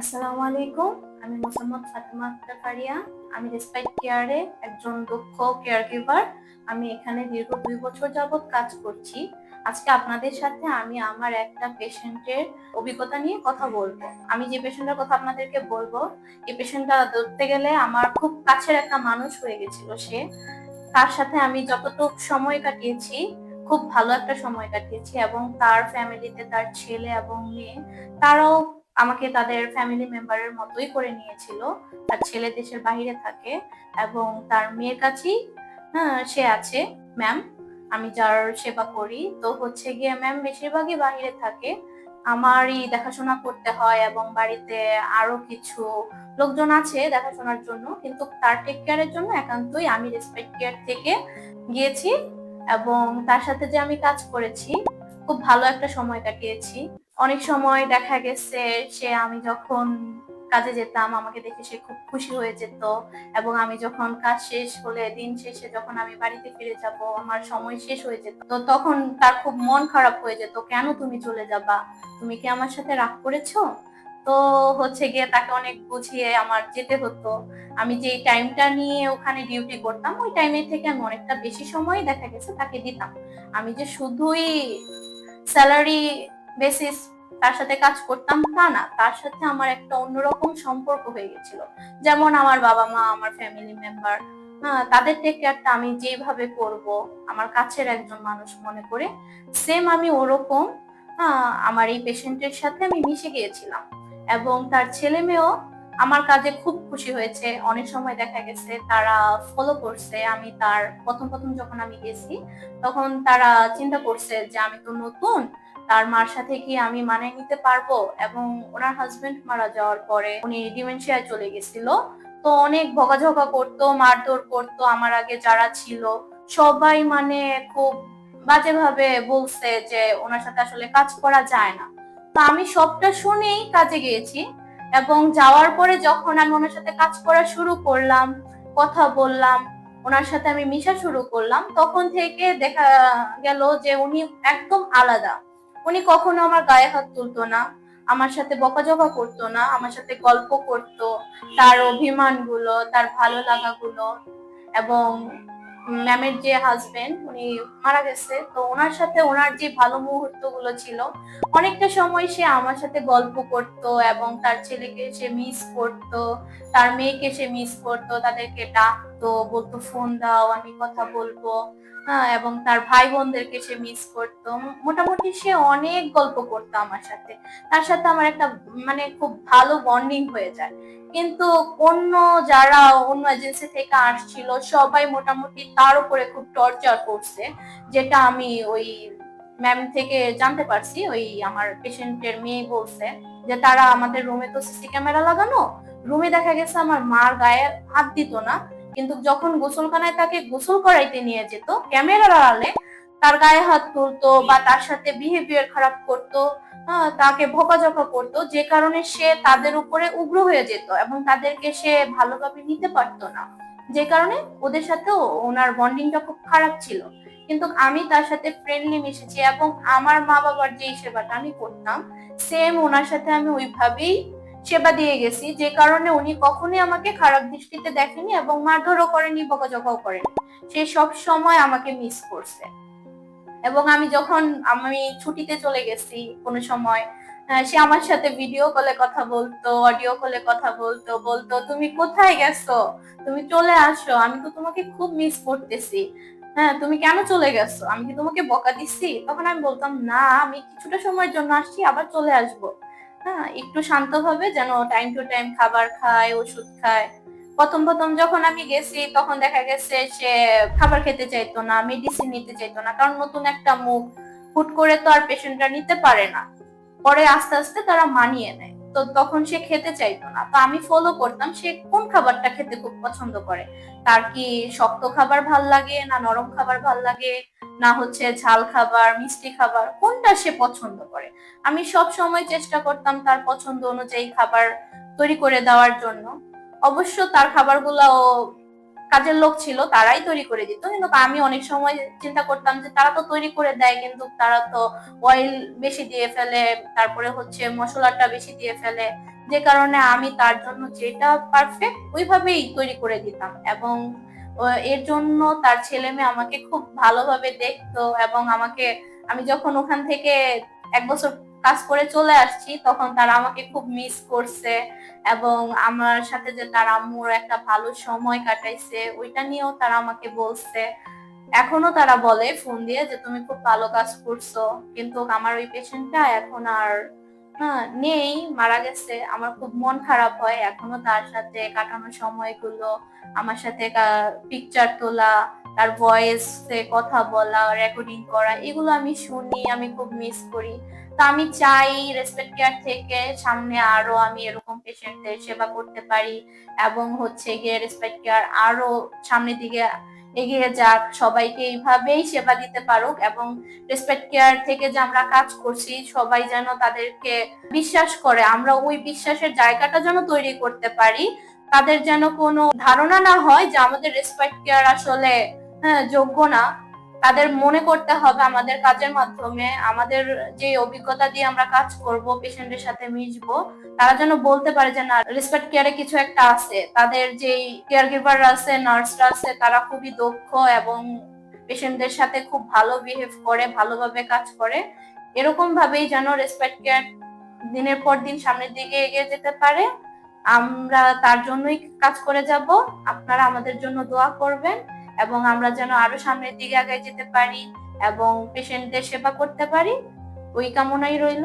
আসসালামু আলাইকুম। আমি মোসাম্মদ ফাতেমা আক্তার আমি রেসপাইট কেয়ারে একজন দক্ষ কেয়ার গিভার আমি এখানে দীর্ঘ দুই বছর যাবৎ কাজ করছি। আজকে আপনাদের সাথে আমি আমার একটা পেশেন্টের অভিজ্ঞতা নিয়ে কথা বলব। আমি যে পেশেন্টের কথা আপনাদেরকে বলব, এই পেশেন্টটা ধরতে গেলে আমার খুব কাছের একটা মানুষ হয়ে গেছিল সে। তার সাথে আমি যতটুকু সময় কাটিয়েছি, খুব ভালো একটা সময় কাটিয়েছি এবং তার ফ্যামিলিতে তার ছেলে এবং মেয়ে, তারাও আমাকে তাদের ফ্যামিলি মেম্বারের মতোই করে নিয়েছিল। তার ছেলে দেশের বাইরে থাকে এবং তার মেয়ের কাছেই হ্যাঁ, সে আছে ম্যাম আমি যার সেবা করি। তো হচ্ছে গিয়ে ম্যাম বেশিরভাগই বাইরে থাকে। আমারই দেখাশোনা করতে হয় এবং বাড়িতে আরও কিছু লোকজন আছে দেখাশোনার জন্য কিন্তু তার টেক কেয়ারের জন্য একান্তই আমি রেসপেক্ট কেয়ার থেকে গিয়েছি এবং তার সাথে যে আমি কাজ করেছি খুব ভালো একটা সময় কাটিয়েছি। অনেক সময় দেখা গেছে সে আমি যখন কাজে যেতাম, আমাকে দেখে সে খুব খুশি হয়ে যেত এবং আমি যখন কাজ শেষ হলে, দিন শেষে যখন আমি বাড়িতে ফিরে যাব, আমার সময় শেষ হয়ে যেত। তো তখন তার খুব মন খারাপ হয়ে যেত, কেন তুমি চলে যাবা? তুমি কি আমার সাথে রাগ করেছ? তো হচ্ছে গিয়ে তাকে অনেক বুঝিয়ে আমার যেতে হতো। আমি যে টাইমটা নিয়ে ওখানে ডিউটি করতাম, ওই টাইমের থেকে আমি অনেকটা বেশি সময় দেখা গেছে তাকে দিতাম। আমি যে শুধুই স্যালারি বেসিস তার সাথে কাজ করতাম তা না, তার সাথে আমার একটা অন্যরকম সম্পর্ক হয়ে গেছিল। যেমন আমার বাবা মা, আমার ফ্যামিলি মেম্বার তাদের টেক কেয়ারটা আমি যেভাবে করব, আমার কাছের একজন মানুষ মনে করে সেম আমি ওরকম আমার এই পেশেন্টের সাথে আমি মিশে গিয়েছিলাম। এবং তার ছেলে মেয়েও আমার কাজে খুব খুশি হয়েছে। অনেক সময় দেখা গেছে তারা ফলো করছে, আমি তার প্রথম প্রথম যখন আমি গেছি, তখন তারা চিন্তা করছে যে আমি তো নতুন তার মার সাথে কি আমি মানিয়ে নিতে পারব? এবং ওনার হাজবেন্ড মারা যাওয়ার পরে উনি ডিমেনশিয়ায় চলে গেছিল। তো অনেক বকাঝকা করতো, মারধর করতো আমার আগে যারা ছিল। সবাই মানে খুব বাজেভাবে বলছে যে ওনার সাথে আসলে কাজ করা যায় না। তো আমি সবটা শুনেই কাজে গিয়েছি এবং যাওয়ার পরে যখন আমি ওনার সাথে কাজ করা শুরু করলাম, কথা বললাম, ওনার সাথে আমি মিশা শুরু করলাম, তখন থেকে দেখা গেল যে উনি একদম আলাদা। উনি কখনো আমার গায়ে হাত তুলতো না, আমার সাথে বকাঝকা করতো না, আমার সাথে গল্প করতো, তার অভিমানগুলো, তার ভালো লাগাগুলো এবং ম্যামের যে হাজবেন্ড উনি মারা গেছে। তো ওনার সাথে ওনার যে ভালো মুহূর্তগুলো ছিল, অনেকটা সময় সে আমার সাথে গল্প করত এবং তার ছেলেকে সে মিস করত, তার মেয়েকে সে মিস করত, তাদেরকে ডাকতো বলতো, ফোন দাও, আমি কথা বলব। হ্যাঁ এবং তার ভাই বোনদেরকে সে মিস করতো। মোটামুটি সে অনেক গল্প করতো আমার সাথে। তার সাথে আমার একটা মানে খুব ভালো বন্ডিং হয়ে যায়। কিন্তু অন্য যারা অন্য এজেন্সি থেকে আসছিল, সবাই মোটামুটি তার উপরে খুব টর্চার করছে, যেটা আমি ওই ম্যাম থেকে জানতে পারছি। ওই আমার পেশেন্টের মেয়ে বলছে যে, তারা আমাদের রুমে তো সিসি ক্যামেরা লাগানো। রুমে দেখা গেছে আমার মার গায়ে হাত দিত না। কিন্তু যখন গোসলখানায় তাকে গোসল করাইতে নিয়ে যেত, ক্যামেরার আড়ালে তার গায়ে হাত তুলতো বা তার সাথে বিহেভিয়ার খারাপ করতো তাকে ভোকাঝকা করতো, যে কারণে সে তাদের উপরে উগ্র হয়ে যেত এবং তাদেরকে সে ভালোভাবে নিতে পারতো না। যে কারণে ওদের সাথে ওনার বন্ডিংটা খুব খারাপ ছিল। কিন্তু আমি তার সাথে ফ্রেন্ডলি মিশেছি এবং আমার মা বাবার যে সেবাটা আমি করতাম সেম ওনার সাথে আমি ওইভাবেই সেবা দিয়ে গেছি, যে কারণে উনি কখনোই আমাকে খারাপ দৃষ্টিতে দেখেনি এবং মারধরও করেনি, বকাঝকাও করেনি। সে সব সময় আমাকে মিস করছে। এবং আমি যখন আমি ছুটিতে চলে গেছি কোনো সময় সে আমার সাথে ভিডিও কলে কথা বলতো অডিও কলে কথা বলতো বলতো, তুমি কোথায় গেছো? তুমি চলে আসো, আমি তো তোমাকে খুব মিস করতেছি। হ্যাঁ তুমি কেন চলে গেছো? আমি কি তোমাকে বকা দিচ্ছি? তখন আমি বলতাম, না, আমি কিছুটা সময়ের জন্য আসছি, আবার চলে আসব। হ্যাঁ একটু শান্ত শান্তভাবে যেন টাইম টু টাইম খাবার খায়, ওষুধ খায়। প্রথম প্রথম যখন আমি গেছি, তখন দেখা গেছে সে খাবার খেতে চাইতো না মেডিসিন নিতে চাইতো না, কারণ নতুন একটা মুখ। হুট করে তো আর পেশেন্টরা নিতে পারে না। পরে আস্তে আস্তে তারা মানিয়ে নেয়। তো তখন সে খেতে চাইতো না। তো আমি ফলো করতাম সে কোন খাবারটা খেতে খুব পছন্দ করে। তার কি শক্ত খাবার ভালো লাগে না নরম খাবার ভালো লাগে? না হচ্ছে ঝাল খাবার, মিষ্টি খাবার, কোনটা সে পছন্দ করে? আমি সব সময় চেষ্টা করতাম তার পছন্দ অনুযায়ী খাবার তৈরি করে দেওয়ার জন্য। অবশ্য তার খাবারগুলো কাজের লোক ছিল, তারাই তৈরি করে দিত। কিন্তু আমি অনেক সময় চিন্তা করতাম যে তারা তো তৈরি করে দেয়, কিন্তু তারা তো অয়েল বেশি দিয়ে ফেলে, তারপরে হচ্ছে মশলাটা বেশি দিয়ে ফেলে। যে কারণে আমি তার জন্য যেটা পারফেক্ট ওইভাবেই তৈরি করে দিতাম। এবং এর জন্য তার ছেলে মেয়ে আমাকে খুব ভালোভাবে দেখতো এবং আমাকে, আমি যখন ওখান থেকে এক বছর কাজ করে চলে আসছি, তখন তারা আমাকে খুব মিস করছে এবং আমার সাথে যে তার আম্মুর একটা ভালো সময় কাটাইছে, ওইটা নিয়েও তারা আমাকে বলছে। এখনও তারা বলে ফোন দিয়ে যে, তুমি খুব ভালো কাজ করছ। কিন্তু আমার ওই পেশেন্টটা এখন আর নেই, মারা গেছে। আমার খুব মন খারাপ হয়। এখনও তার সাথে কাটানো সময়গুলো, আমার সাথে পিকচার তোলা, তার ভয়েসে কথা বলা রেকর্ডিং করা, এগুলো আমি শুনি, আমি খুব মিস করি। তো আমি চাই রেসপেক্ট কেয়ার থেকে সামনে আরও আমি এরকম পেশেন্টদের সেবা করতে পারি এবং হচ্ছে গিয়ে রেসপেক্ট কেয়ার আরও সামনের দিকে এগিয়ে যাক, সবাইকে এইভাবেই সেবা দিতে পারুক এবং রেসপেক্ট কেয়ার থেকে যে আমরা কাজ করছি, সবাই যেন তাদেরকে বিশ্বাস করে। আমরা ওই বিশ্বাসের জায়গাটা যেন তৈরি করতে পারি। তাদের যেন কোনো ধারণা না হয় যে আমাদের রেসপেক্ট কেয়ার আসলে হ্যাঁ যোগ্য না। তাদের মনে করতে হবে আমাদের কাজের মাধ্যমে, আমাদের যে অভিজ্ঞতা দিয়ে আমরা কাজ করব, পেশেন্টের সাথে মিশবো, তারা যেন বলতে পারে যে, না রেসপেক্ট কেয়ারে কিছু একটা আছে। তাদের যে কেয়ার গিভার আছে নার্সরা আছে, তারা খুবই দক্ষ এবং পেশেন্টদের সাথে খুব ভালো বিহেভ করে, ভালোভাবে কাজ করে। এরকম ভাবেই যেন রেসপেক্ট কেয়ার দিনের পর দিন সামনের দিকে এগিয়ে যেতে পারে। আমরা তার জন্যই কাজ করে যাব। আপনারা আমাদের জন্য দোয়া করবেন। এবং আমরা যেন আরও সামনের দিকে আগে যেতে পারি এবং পেশেন্টদের সেবা করতে পারি, ওই কামনাই রইল।